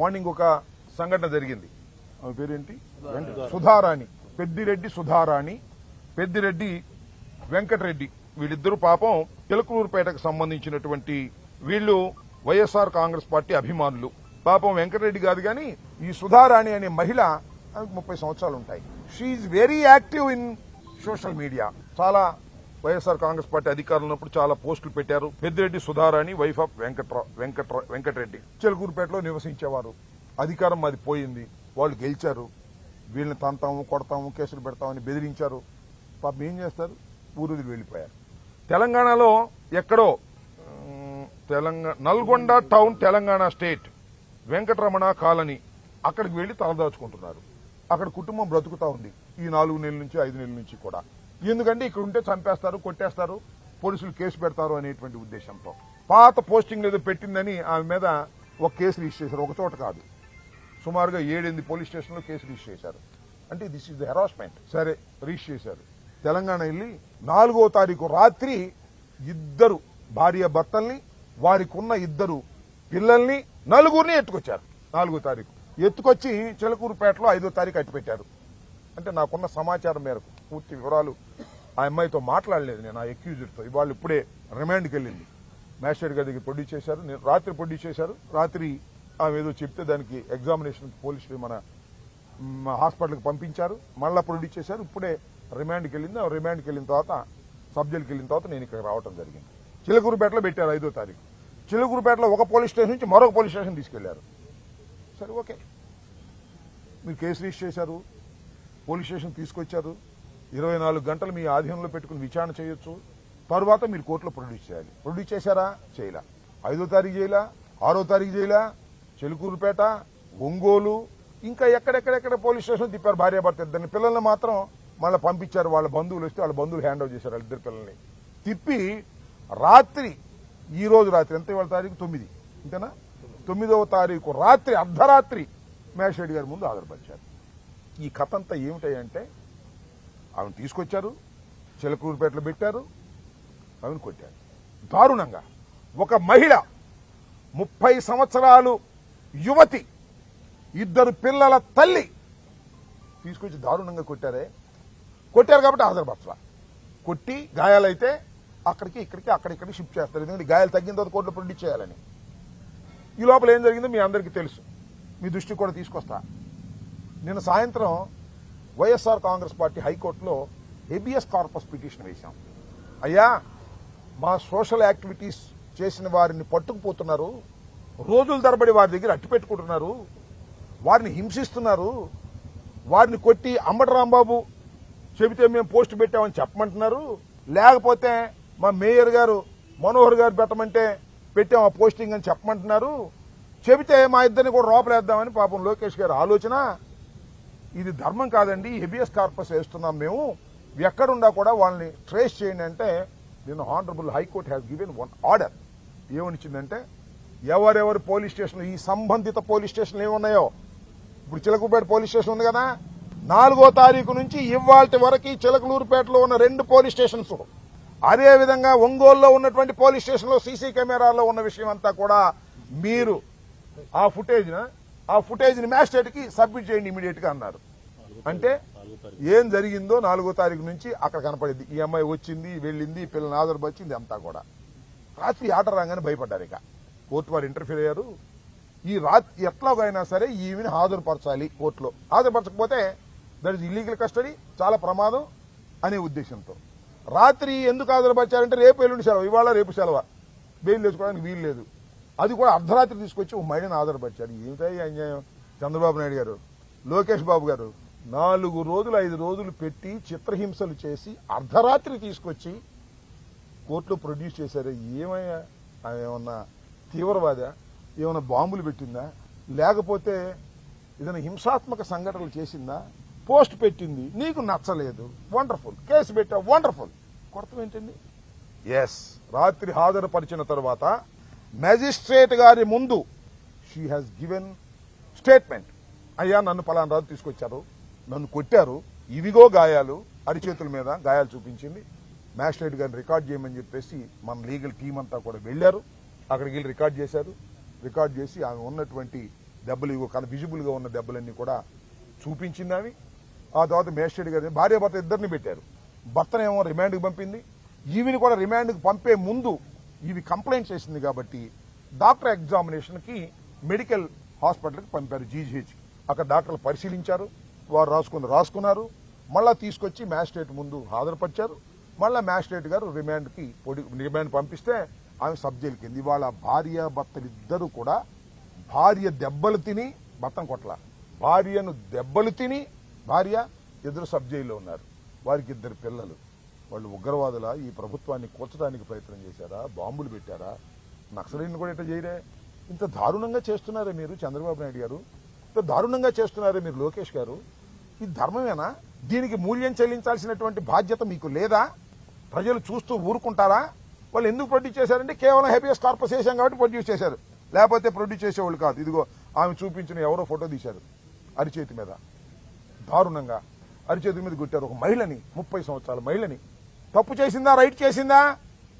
Morning ఒక సంఘటన జరిగింది. ఆమె పేరేంటి? సుధారాణి. పెద్దిరెడ్డి సుధారాణి పెద్దిరెడ్డి వెంకటరెడ్డి. వీళ్ళిద్దరూ పాపం చిలకలూరుపేటకు సంబంధించినటువంటి వీళ్ళు వైఎస్ఆర్ కాంగ్రెస్ పార్టీ అభిమానులు. పాపం వెంకటరెడ్డి కాదు కానీ ఈ సుధారాణి అనే మహిళ ముప్పై సంవత్సరాలు ఉంటాయి. She very active in social media చాలా వైఎస్ఆర్ కాంగ్రెస్ పార్టీ అధికారులు ఉన్నప్పుడు చాలా పోస్టులు పెట్టారు. పెద్దిరెడ్డి సుధారాణి వైఫ్ ఆఫ్ వెంకట్రా వెంకటరెడ్డి. చెలుకూరుపేటలో నివసించేవారు. అధికారం మాది పోయింది. వాళ్ళు గెలిచారు. వీళ్ళని తంతాము కొడతాము కేసులు పెడతామని బెదిరించారు. పాపం ఏం చేస్తారు? ఊరు వెళ్ళిపోయారు. తెలంగాణలో ఎక్కడో Telangana Nalgonda town Telangana state Venkataramana colony. అక్కడికి వెళ్ళి తలదాచుకుంటున్నారు. అక్కడ కుటుంబం బ్రతుకుతా ఉంది. ఈ నాలుగు నెలల నుంచి ఐదు నెలల నుంచి కూడా. ఎందుకంటే ఇక్కడ ఉంటే చంపేస్తారు కొట్టేస్తారు పోలీసులు కేసు పెడతారు అనేటువంటి ఉద్దేశంతో. పాత పోస్టింగ్ ఏదో పెట్టిందని ఆమె మీద ఒక కేసు రిజిస్టర్ చేశారు. ఒక చోట కాదు. సుమారుగా ఏడెనిమిది పోలీస్ స్టేషన్లో కేసు రిజిస్టర్ చేశారు. అంటే దిస్ ఇస్ ద హెరాస్మెంట్ సరే రిజిస్టర్ చేశారు. తెలంగాణ వెళ్ళి నాలుగో తారీఖు రాత్రి ఇద్దరు భార్య భర్తల్ని వారికి ఉన్న ఇద్దరు పిల్లల్ని నలుగురిని ఎత్తుకొచ్చారు. నాలుగో తారీఖు. ఎత్తుకొచ్చి చిలకూరుపేటలో ఐదో తారీఖు అట్టిపెట్టారు అంటే నాకున్న సమాచారం మేరకు. పూర్తి వివరాలు ఆ అమ్మాయితో మాట్లాడలేదు నేను ఆ అక్యూజ్డ్తో ఇవాళ ఇప్పుడే రిమాండ్కి వెళ్ళింది. మ్యాజిస్ట్రేట్ గారి దగ్గర ప్రొడ్యూస్ చేశారు. నేను రాత్రి ప్రొడ్యూస్ చేశారు. రాత్రి ఆమె ఏదో చెప్తే దానికి ఎగ్జామినేషన్ పోలీసులు మన హాస్పిటల్కి పంపించారు. మళ్ళా ప్రొడ్యూస్ చేశారు. ఇప్పుడే రిమాండ్కి వెళ్ళింది. రిమాండ్కి వెళ్ళిన తర్వాత సబ్జెక్ట్కి వెళ్ళిన తర్వాత నేను ఇక్కడ రావడం జరిగింది. చిలకూరుపేటలో పెట్టారు ఐదో తారీఖు. చిలకూరుపేటలో ఒక పోలీస్ స్టేషన్ నుంచి మరొక పోలీస్ స్టేషన్ తీసుకెళ్ళారు. సరే ఓకే. మీరు కేసు రిజిస్టర్ చేశారు. పోలీస్ స్టేషన్ తీసుకొచ్చారు. ఇరవై నాలుగు గంటలు మీ ఆధీనంలో పెట్టుకుని విచారణ చేయొచ్చు. తరువాత మీరు కోర్టులో ప్రొడ్యూస్ చేయాలి. ప్రొడ్యూస్ చేశారా? చేయలా. ఐదో తారీఖు చేయలా? ఆరో తారీఖు చేయలా? చెలుకూరుపేట ఒంగోలు ఇంకా ఎక్కడెక్కడెక్కడ పోలీస్ స్టేషన్ తిప్పారు భార్యాభర్త ఇద్దరిని. పిల్లల్ని మాత్రం మళ్ళీ పంపించారు వాళ్ళ బంధువులు వస్తే వాళ్ళ బంధువులు హ్యాండ్ ఓవర్ చేశారు ఇద్దరు పిల్లల్ని. తిప్పి రాత్రి ఈ రోజు రాత్రి ఎంత ఇవాళ తారీఖు? తొమ్మిది. అంతేనా తొమ్మిదవ తారీఖు రాత్రి అర్ధరాత్రి మేషరెడ్డి గారి ముందు హాజరుపరిచారు ఈ కథ అంతా ఏమిటాయంటే ఆమెను తీసుకొచ్చారు చిలకూరుపేటలో పెట్టారు ఆమెను కొట్టారు. దారుణంగా ఒక మహిళ ముప్పై సంవత్సరాలు యువతి ఇద్దరు పిల్లల తల్లి తీసుకొచ్చి దారుణంగా కొట్టారే. కొట్టారు కాబట్టి హాజరుపరచాల కొట్టి గాయాలైతే అక్కడికి ఇక్కడికి అక్కడిక్కడికి షిఫ్ట్ చేస్తారు. ఎందుకంటే గాయాలు తగ్గిన తర్వాత కోర్టులో ప్రొడ్యూస్ చేయాలని. ఈ లోపల ఏం జరిగిందో మీ అందరికీ తెలుసు. మీ దృష్టికి కూడా తీసుకొస్తా. నిన్న సాయంత్రం వైఎస్ఆర్ కాంగ్రెస్ పార్టీ హైకోర్టులో హెబియస్ కార్పస్ పిటిషన్ వేశాం. అయ్యా మా సోషల్ యాక్టివిటీస్ చేసిన వారిని పట్టుకుపోతున్నారు రోజుల తరబడి వారి దగ్గర అట్టి పెట్టుకుంటున్నారు వారిని హింసిస్తున్నారు వారిని కొట్టి అంబటి రాంబాబు చెబితే మేము పోస్ట్ పెట్టామని చెప్పమంటున్నారు లేకపోతే మా మేయర్ గారు మనోహర్ గారు పెట్టమంటే పెట్టాం ఆ పోస్టింగ్ అని చెప్పమంటున్నారు చెబితే మా ఇద్దరిని కూడా రోపలేద్దామని పాపం లోకేష్ గారు ఆలోచన ఇది ధర్మం కాదండి హెబియస్ కార్పస్ వేస్తున్నాం మేము. ఎక్కడున్నా కూడా వాళ్ళని ట్రేస్ చేయండి అంటే నేను honourable high court has given one order ఏమనిచ్చిందంటే ఎవరెవరు పోలీస్ స్టేషన్లు ఈ సంబంధిత పోలీస్ స్టేషన్లు ఏమున్నాయో? ఇప్పుడు చిలకలూరుపేట పోలీస్ స్టేషన్ ఉంది కదా? నాలుగో తారీఖు నుంచి ఇవాళ వరకు చిలకలూరుపేటలో ఉన్న రెండు పోలీస్ స్టేషన్స్ అదే విధంగా ఒంగోలులో ఉన్నటువంటి పోలీస్ స్టేషన్లో సీసీ కెమెరాల్లో ఉన్న విషయం అంతా కూడా మీరు. ఆ ఫుటేజ్ ఆ ఫుటేజ్ని మ్యాజిస్ట్రేట్కి సబ్మిట్ చేయండి ఇమీడియట్గా అన్నారు. అంటే ఏం జరిగిందో నాలుగో తారీఖు నుంచి అక్కడ కనపడింది. ఈ అమ్మాయి వచ్చింది వెళ్ళింది పిల్లల్ని వచ్చింది అంతా కూడా. రాత్రి ఆట రాగానే భయపడ్డారు ఇక. కోర్టు వారు ఇంటర్ఫీర్ అయ్యారు. ఈ రాత్రి ఎట్లాగైనా సరే ఈమెని హాజరుపరచాలి కోర్టులో. హాజరుపరచకపోతే దట్ ఇస్ ఇల్లీగల్ కస్టడీ చాలా ప్రమాదం అనే ఉద్దేశంతో. రాత్రి ఎందుకు హాజరుపరిచారంటే రేపు ఎల్లుండి సెలవు. ఇవాళ రేపు సెలవు. బెయిల్ తెచ్చుకోవడానికి వీలు లేదు. అది కూడా అర్ధరాత్రి తీసుకొచ్చి ఒక మహిళను ఆధారపరిచారు. ఏమిటాయి అన్యాయం? చంద్రబాబు నాయుడు గారు లోకేష్ బాబు గారు నాలుగు రోజులు ఐదు రోజులు పెట్టి చిత్రహింసలు చేసి అర్ధరాత్రి తీసుకొచ్చి కోర్టులో ప్రొడ్యూస్ చేశారు? ఏమయ్యా? ఆమె ఏమన్నా తీవ్రవాద? ఏమన్నా బాంబులు పెట్టిందా? లేకపోతే ఏదైనా హింసాత్మక సంఘటనలు చేసిందా? పోస్ట్ పెట్టింది. నీకు నచ్చలేదు. వండర్ఫుల్. కేసు పెట్టా వండర్ఫుల్. కొడతాం ఏంటండి? ఎస్ రాత్రి హాజరుపరిచిన తర్వాత మెజిస్ట్రేట్ గారి ముందు షీ హాజ్ గివెన్ స్టేట్మెంట్ అయ్యా నన్ను పలానా రాజు తీసుకొచ్చారు. నన్ను కొట్టారు. ఇవిగో గాయాలు. అరిచేతుల మీద గాయాలు చూపించింది. మ్యాజిస్ట్రేట్ గారిని రికార్డ్ చేయమని చెప్పేసి మన లీగల్ టీం అంతా కూడా వెళ్ళారు అక్కడికి వెళ్ళి రికార్డ్ చేశారు. రికార్డ్ చేసి ఆమె ఉన్నటువంటి దెబ్బలు ఇగో కానీ విజిబుల్గా ఉన్న దెబ్బలన్నీ కూడా చూపించింది ఆమె. ఆ తర్వాత మేస్టేట్ గారి భార్య భర్త ఇద్దరిని పెట్టారు. భర్తనేమో రిమాండ్కి పంపింది. ఈవిని కూడా రిమాండ్కి పంపే ముందు ఇవి కంప్లైంట్ చేసింది కాబట్టి డాక్టర్ ఎగ్జామినేషన్కి మెడికల్ హాస్పిటల్కి పంపారు జీజీహెచ్ అక్కడ డాక్టర్లు పరిశీలించారు వారు రాసుకుని రాసుకున్నారు మళ్ళా తీసుకొచ్చి మ్యాజిస్ట్రేట్ ముందు హాజరుపరిచారు మళ్ళా మ్యాజిస్ట్రేట్ గారు రిమాండ్కి పొడి రిమాండ్ పంపిస్తే ఆమె సబ్ ఇవాళ భార్య భర్తలిద్దరూ కూడా భార్య దెబ్బలు తిని భర్తను కొట్ల. భార్యను దెబ్బలు తిని భార్య ఇద్దరు సబ్ జైల్లో ఉన్నారు. వారికి ఇద్దరు పిల్లలు. వాళ్ళు ఉగ్రవాదుల ఈ ప్రభుత్వాన్ని కూల్చడానికి ప్రయత్నం చేశారా? బాంబులు పెట్టారా? నక్సలీని కూడా ఇట్లా చేయరే? ఇంత దారుణంగా చేస్తున్నారే మీరు చంద్రబాబు నాయుడు గారు. ఇంత దారుణంగా చేస్తున్నారే మీరు లోకేష్ గారు. ఇది ధర్మమేనా? దీనికి మూల్యం చెల్లించాల్సినటువంటి బాధ్యత మీకు లేదా? ప్రజలు చూస్తూ ఊరుకుంటారా? వాళ్ళు ఎందుకు ప్రొడ్యూస్ చేశారంటే కేవలం హెబియస్ కార్పస్ చేశాం కాబట్టి ప్రొడ్యూస్ చేశారు. లేకపోతే ప్రొడ్యూస్ చేసేవాళ్ళు కాదు. ఇదిగో ఆమె చూపించిన ఎవరో ఫోటో తీశారు అరిచేతి మీద. దారుణంగా. అరిచేతి మీద కొట్టారు ఒక మహిళని ముప్పై సంవత్సరాల మహిళని. తప్పు చేసిందా? రైట్ చేసిందా?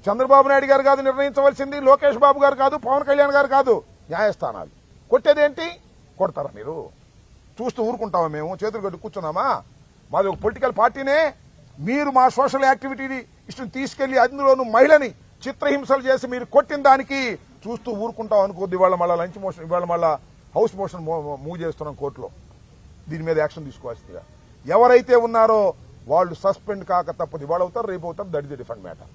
చంద్రబాబు నాయుడు గారు కాదు నిర్ణయించవలసింది. లోకేష్ బాబు గారు కాదు పవన్ కళ్యాణ్ గారు కాదు. న్యాయస్థానాలు. కొట్టేదేంటి కొడతారా మీరు? చూస్తూ ఊరుకుంటామా మేము? చేతులు కట్టి కూర్చున్నామా? మాది ఒక పొలిటికల్ పార్టీనే. మీరు మా సోషల్ యాక్టివిటీని ఇష్టం తీసుకెళ్ళి అందులోనూ మహిళని చిత్రహింసలు చేసి మీరు కొట్టిన దానికి చూస్తూ ఊరుకుంటాం అనుకోద్ది. ఇవాళ మళ్ళా లంచ్ మోషన్ ఇవాళ మళ్ళా హౌస్ మోషన్ మూవ్ చేస్తున్నాం కోర్టులో. దీని మీద యాక్షన్ తీసుకోవాల్సిందిగా. ఎవరైతే ఉన్నారో వాళ్ళు సస్పెండ్ కాక తప్పదు. ఇవాళ అవుతారు రేపు అవుతారు దట్ ఇస్ డిఫరెంట్ మ్యాటర్.